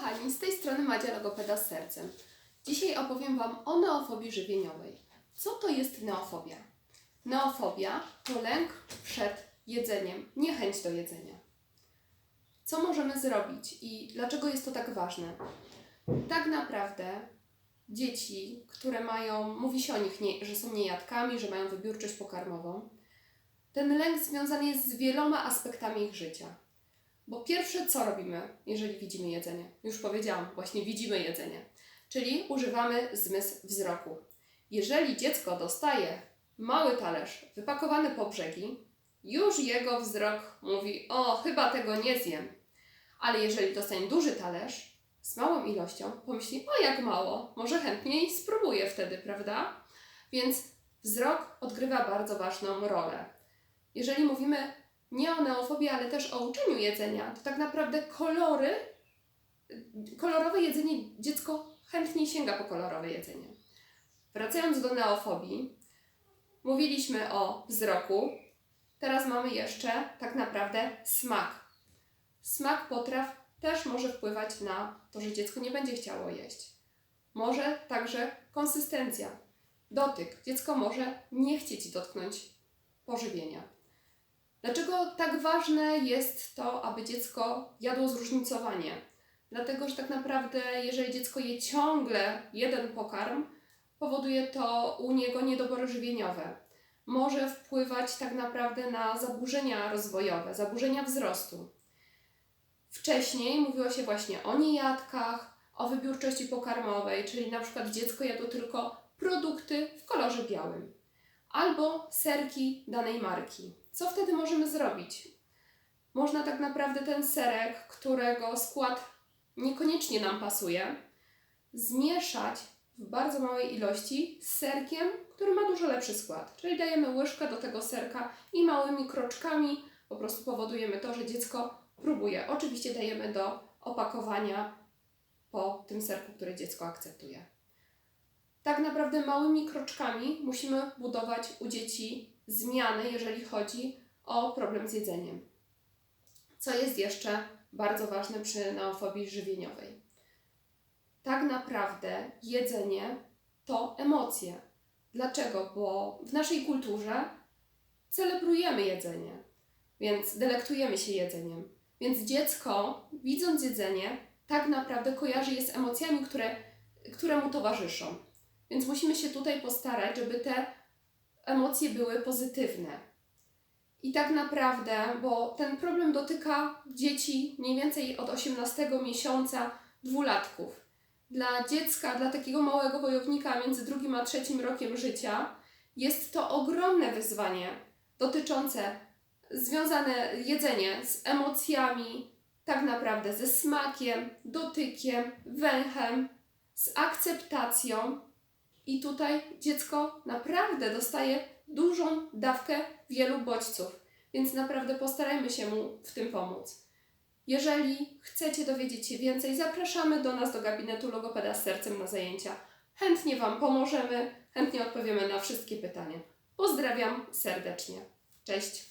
kochani, z tej strony Madzia Logopeda z Sercem. Dzisiaj opowiem Wam o neofobii żywieniowej. Co to jest neofobia? Neofobia to lęk przed jedzeniem, niechęć do jedzenia. Co możemy zrobić i dlaczego jest to tak ważne? Tak naprawdę dzieci, które mają, mówi się o nich, nie, że są niejadkami, że mają wybiórczość pokarmową, ten lęk związany jest z wieloma aspektami ich życia. Bo pierwsze, co robimy, jeżeli widzimy jedzenie? Już powiedziałam, właśnie widzimy jedzenie. Czyli używamy zmysł wzroku. Jeżeli dziecko dostaje mały talerz wypakowany po brzegi, już jego wzrok mówi: O, chyba tego nie zjem. Ale jeżeli dostanie duży talerz z małą ilością, pomyśli: O, jak mało, może chętniej spróbuję wtedy, prawda? Więc wzrok odgrywa bardzo ważną rolę. Jeżeli mówimy nie o neofobii, ale też o uczeniu jedzenia, to tak naprawdę kolory, kolorowe jedzenie, dziecko chętniej sięga po kolorowe jedzenie. Wracając do neofobii, mówiliśmy o wzroku, teraz mamy jeszcze tak naprawdę smak. Smak potraw też może wpływać na to, że dziecko nie będzie chciało jeść. Może także konsystencja, dotyk. Dziecko może nie chcieć dotknąć pożywienia. Dlaczego tak ważne jest to, aby dziecko jadło zróżnicowanie? Dlatego, że tak naprawdę, jeżeli dziecko je ciągle jeden pokarm, powoduje to u niego niedobory żywieniowe. Może wpływać tak naprawdę na zaburzenia rozwojowe, zaburzenia wzrostu. Wcześniej mówiło się właśnie o niejadkach, o wybiórczości pokarmowej, czyli na przykład dziecko jadło tylko produkty w kolorze białym albo serki danej marki. Co wtedy możemy zrobić? Można tak naprawdę ten serek, którego skład niekoniecznie nam pasuje, zmieszać w bardzo małej ilości z serkiem, który ma dużo lepszy skład. Czyli dajemy łyżkę do tego serka i małymi kroczkami po prostu powodujemy to, że dziecko próbuje. Oczywiście dajemy do opakowania po tym serku, który dziecko akceptuje. Tak naprawdę małymi kroczkami musimy budować u dzieci zmiany, jeżeli chodzi o problem z jedzeniem. Co jest jeszcze bardzo ważne przy neofobii żywieniowej? Tak naprawdę jedzenie to emocje. Dlaczego? Bo w naszej kulturze celebrujemy jedzenie, więc delektujemy się jedzeniem. Więc dziecko, widząc jedzenie, tak naprawdę kojarzy je z emocjami, które, które mu towarzyszą. Więc musimy się tutaj postarać, żeby te emocje były pozytywne. I tak naprawdę, bo ten problem dotyka dzieci mniej więcej od 18 miesiąca, dwulatków. Dla dziecka, dla takiego małego wojownika między drugim a trzecim rokiem życia, jest to ogromne wyzwanie dotyczące związane jedzenie z emocjami, tak naprawdę ze smakiem, dotykiem, węchem, z akceptacją. I tutaj dziecko naprawdę dostaje dużą dawkę wielu bodźców, więc naprawdę postarajmy się mu w tym pomóc. Jeżeli chcecie dowiedzieć się więcej, zapraszamy do nas do gabinetu Logopeda z Sercem na zajęcia. Chętnie Wam pomożemy, chętnie odpowiemy na wszystkie pytania. Pozdrawiam serdecznie. Cześć!